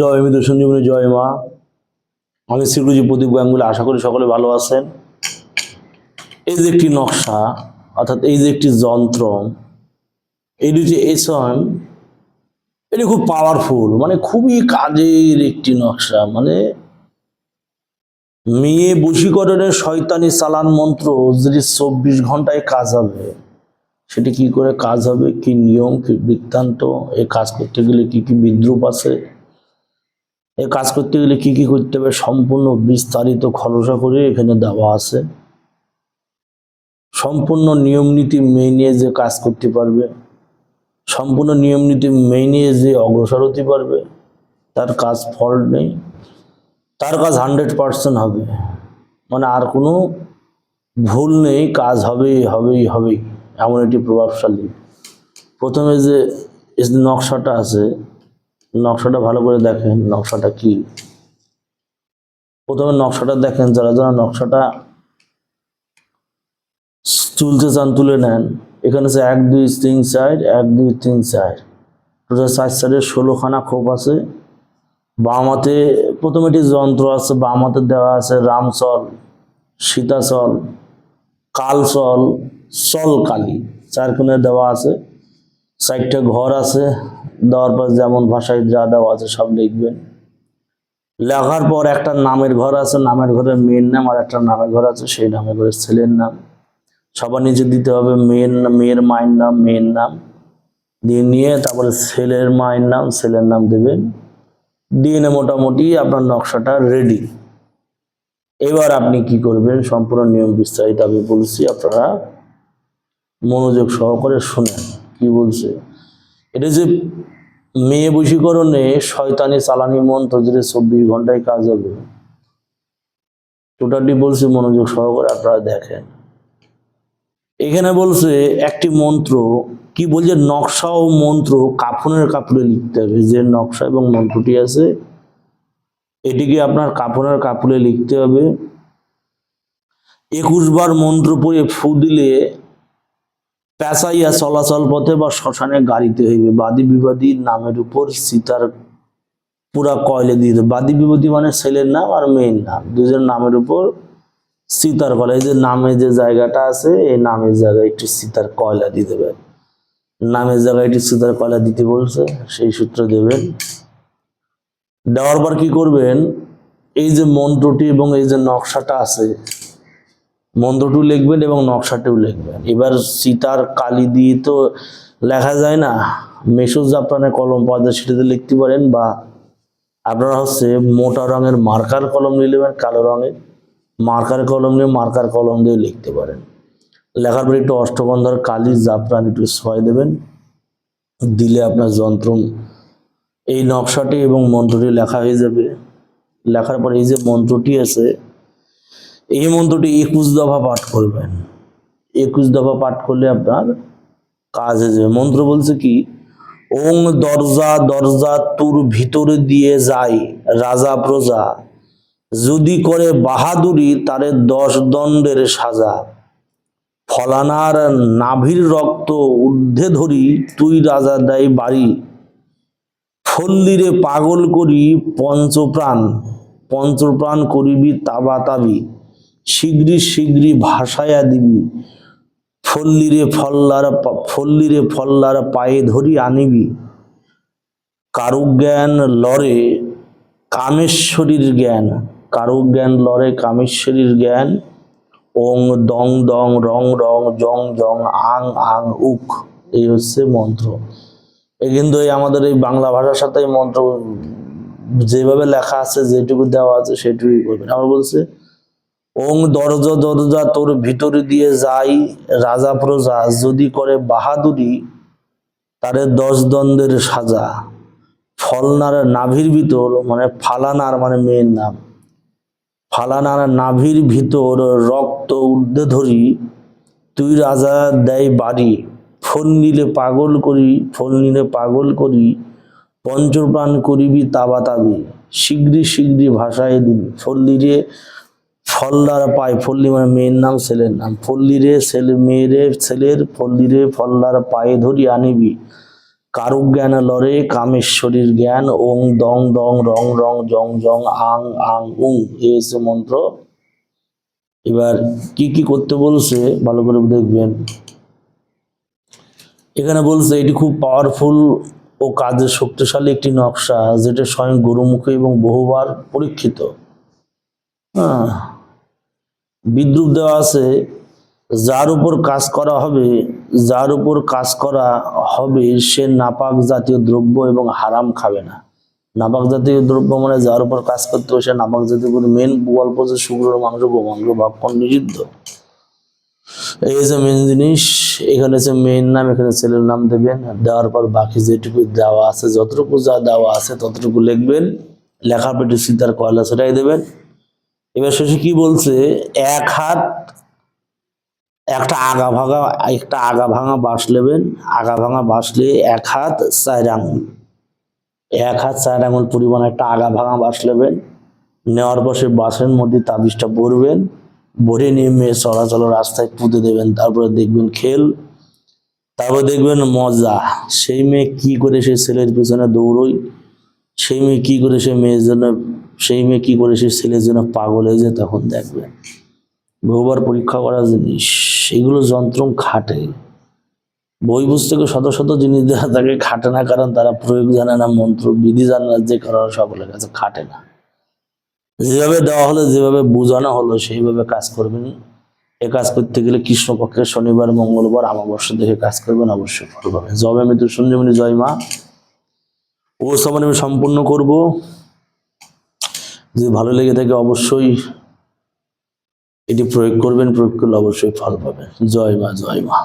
জয় মিত্র সঞ্জীবনী জয় মা। আমি শ্রীগুরুজি প্রদীপ গাঙ্গুলি আশা করি সকলে ভালো আছেন। এই যে একটি নকশা, অর্থাৎ এই যে একটি যন্ত্র এটি যে এসন এটি খুব পাওয়ারফুল মানে খুবই কাজের একটি নকশা মানে মেয়ে বশীকরণের শয়তানি চালান মন্ত্র যদি চব্বিশ ঘন্টায় কাজ হবে, সেটি কি করে কাজ হবে? কি নিয়ম, কি বৃত্তান্ত? এই কাজ করতে গেলে কি কি বিদ্রুপ আছে? এই কাজ করতে গেলে কি কি করতে হবে? সম্পূর্ণ বিস্তারিত খরচা করে এখানে দেওয়া আছে। সম্পূর্ণ নিয়ম নীতি মেনে যে কাজ করতে পারবে, সম্পূর্ণ নিয়ম নীতি মেনে যে অগ্রসর হতে পারবে, তার কাজ ফল নেই। তার কাজ হান্ড্রেড পার্সেন্ট হবে। মানে আর কোনো ভুল নেই, কাজ হবেই হবেই হবেই, এমন একটি প্রভাবশালী। প্রথমে যে নকশাটা আছে নকশাটা ভালো করে দেখেন, নকশাটা কি? প্রথমে নকশাটা দেখেন, যারা যারা নকশাটা তুলতে চান তুলে নেন। এখানে আছে এক, দুই, তিন, চার, এক, দুই, তিন, চার। টোটাল চার সাইডে ষোলোখানা খোপ আছে। বাম হাতে প্রথমে একটি যন্ত্র আছে বাম হাতে দেওয়া আছে রামচল, সীতাচল, কালচল চল কালী চার কোণে দেওয়া আছে। চারটে ঘর আছে দেওয়ার পর যেমন ভাষায় যা দেওয়া আছে সব লিখবেন। লেখার পর একটা নামের ঘর আছে, নামের ঘরের মেয়ের নাম আর একটা নামের ঘর আছে, সেই নামের ঘরের ছেলের নাম। সবার নিচে দিতে হবে, মেয়ের মেয়ের মায়ের নাম, মেয়ের নাম। দিয়ে নিয়ে তারপরে ছেলের মায়ের নাম, ছেলের নাম দেবেন। দিয়ে মোটামুটি আপনার নকশাটা রেডি এবার আপনি কি করবেন, সম্পূর্ণ নিয়ম বিস্তারিত আমি বলছি, আপনারা মনোযোগ সহকারে শুনেন, কি বলছে। এটা যে মেয়ে বশীকরণে শয়তানি চালানি মন্ত্র যেটা চব্বিশ ঘন্টায় কাজ হবে। টোটালি বলছি মনোযোগ সহকারে আপনারা দেখেন। এখানে বলছে একটি মন্ত্র, কি বলছে? নকশা ও মন্ত্র কাফনের কাপড়ে লিখতে হবে। যে নকশা এবং মন্ত্রটি আছে, এটিকে আপনার কাফনের কাপড়ে লিখতে হবে। একুশ বার মন্ত্র পড়ে ফু দিলে পেঁচাইয়া চলাচল পথে বা শ্মশানে গাড়িতে হইবে। বাদী বিবাদী নামের উপর সীতার পুরা কয়লে দিয়ে দেবে বাদী বিবাদী মানে ছেলের নাম আর মেয়ের নাম। দুজন নামের উপর সীতার কয়লা। এই যে নামে যে জায়গাটা আছে, এই নামের জায়গায় একটি সীতার কয়লা দিয়ে দেবেন নামের জায়গায় একটি সীতার কয়লা দিতে বলছে, সেই সূত্র দেবেন। দেওয়ার পর কি করবেন? এই যে মন্ত্রটি এবং এই যে নকশাটা আছে মন্ত্রটিও লিখবেন এবং নকশাটিও লিখবেন। এবার সীতার কালি দিয়ে তো লেখা যায় না। মেসুজ জাপানের কলম পাওয়া যায় সেটাতে লিখতে পারেন বা আপনারা হচ্ছে মোটা রঙের মার্কার কলম নিয়ে নেবেন, কালো রঙের মার্কার কলম নিয়ে মার্কার কলম দিয়ে লিখতে পারেন। লেখার পরে একটু অষ্টগন্ধার কালি জাফরান একটু ছয় দেবেন। দিলে আপনার যন্ত্র এই নকশাটি এবং মন্ত্রটি লেখা হয়ে যাবে। লেখার পরে এই যে মন্ত্রটি আছে এই মন্ত্রটি একুশ দফা পাঠ করবেন। একুশ দফা পাঠ করলে আপনার কাজ হয়ে যাবে। মন্ত্র বলছে কি, ওং দরজা দরজা তোর ভিতরে দিয়ে যায় রাজা প্রজা। যদি করে বাহাদুরি, তারে দশ দণ্ডের সাজা। ফলানার নাভির রক্ত ঊর্ধ্বে ধরি, তুই রাজা দেয় বাড়ি। ফল্লিরে পাগল করি পঞ্চপ্রাণ। পঞ্চপ্রাণ করিবি তাবা তাবি। শীঘ্রই শীঘ্রই ভাসায়া দিবি। ফল্লিরে ফল্লার ফল্লিরে ফল্লার পায়ে ধরি আনিবি। কারুজ্ঞান লড়ে কামেশ্বরীর জ্ঞান। কারুজ্ঞান লড়ে কামেশ্বরীর জ্ঞান। ওং দং দং রং রং জং জং আং আং উক। এই হচ্ছে মন্ত্র। এ কিন্তু আমাদের এই বাংলা ভাষার সাথে মন্ত্র যেভাবে লেখা আছে, যেটুকু দেওয়া আছে, সেটুকুই করবেন আমার বলছে ওং দরজা দরজা তোর ভিতর দিয়ে যাই, রাজা প্রজা, যদি করে বাহাদুরি, তারে দশ দ্বন্দ্বের সাজা। ফলনার নাভির ভিতর মানে ফালানার মানে মেয়ের নাম। ফালানার নাভির ভিতর রক্ত ঊর্ধ্বে ধরি, তুই রাজা দেয় বাড়ি। ফোন নিলে পাগল করি, ফোন নিলে পাগল করি, পঞ্চপ্রাণ করিবি তাবাতাবি শীঘ্রই শীঘ্রই ভাষায় দিবি ফল্লিরে ফল্লার পায় ফল্লি মানে মেয়ের নাম ছেলের নাম। ফল্লিরে ছেলে মেয়েরে ছেলের ফল্লিরে ফল্লার পায়ে ধরি আনিবি। কারুক জ্ঞান লরে কামেশ্বরীর জ্ঞান, ওং দং দং রং রং জং জং আং আং উং হচ্ছে মন্ত্র। এবার কি কি করতে বলছে, ভালো করে দেখবেন। এখানে বলছে, এটি খুব পাওয়ারফুল ও কাজের শক্তিশালী একটি নকশা, যেটা স্বয়ং গুরুমুখী এবং বহুবার পরীক্ষিত। হ্যাঁ বিদ্রুপ দেওয়া আছে, যার উপর কাজ করা হবে, যার উপর কাজ করা হবে, সে নাপাক জাতীয় দ্রব্য এবং হারাম খাবে না। নাপাক জাতীয় দ্রব্য মানে যার উপর কাজ করতে হবে, সে নাপাক জাতীয় মেন গল্প যে শুক্র মাংস গোমাংস ভক্ষণ নিষিদ্ধ। এই যে মেন জিনিস। এখানে হচ্ছে মেন নাম, এখানে ছেলের নাম দেবেন। দেওয়ার পর বাকি যেটুকু দেওয়া আছে, যতটুকু যা দেওয়া আছে, ততটুকু লিখবেন। লেখা পেটে সীতার কয়লা সেটাই দেবেন। এবার শেষে কি বলছে? এক হাত একটা আগা ভাঙা, একটা আগা ভাঙা বাঁশ নেবেন। আগা ভাঙা বাঁশলে এক হাত চার আঙুল। এক হাত চার আঙুল পরিমাণ একটা আগা ভাঙা বাঁশ নেবেন। নেওয়ার পর সেই বাঁশের মধ্যে তাবিজটা ভরবেন। ভরে নিয়ে মেয়ে চলাচল রাস্তায় পুঁতে দেবেন। তারপরে দেখবেন খেল। তারপরে দেখবেন মজা। সেই মেয়ে কি করে সে ছেলের পেছনে দৌড়ই সেই মেয়ে কি করে সে মেয়ের জন্য সেই মেয়ে কি করে সেই ছেলের জন্য পাগল হয়ে যায় তখন দেখবেন বহুবার পরীক্ষা করা জিনিস এগুলো যন্ত্রম খাটে। বই পুস্তকে শত শত জিনিস দেওয়া থাকে, খাটে না, কারণ তারা প্রয়োগ জানে না, মন্ত্র, বিধি জানে না, যে কারণে সকলের কাছে খাটে না। যেভাবে দেওয়া হলো, যেভাবে বোঝানো হলো, সেইভাবে কাজ করবেন। এ কাজ করতে গেলে কৃষ্ণপক্ষের শনিবার, মঙ্গলবার আমাবস্যা দেখে কাজ করবেন, অবশ্যই পাবেন। জবে মৃত্যু সঞ্জীবনী জয় মা। ও সমান আমি সম্পূর্ণ করব। যদি ভালো লেগে থাকে অবশ্যই এটি প্রয়োগ করবেন, প্রয়োগ করলে অবশ্যই ফল পাবেন। জয় মা জয় মা।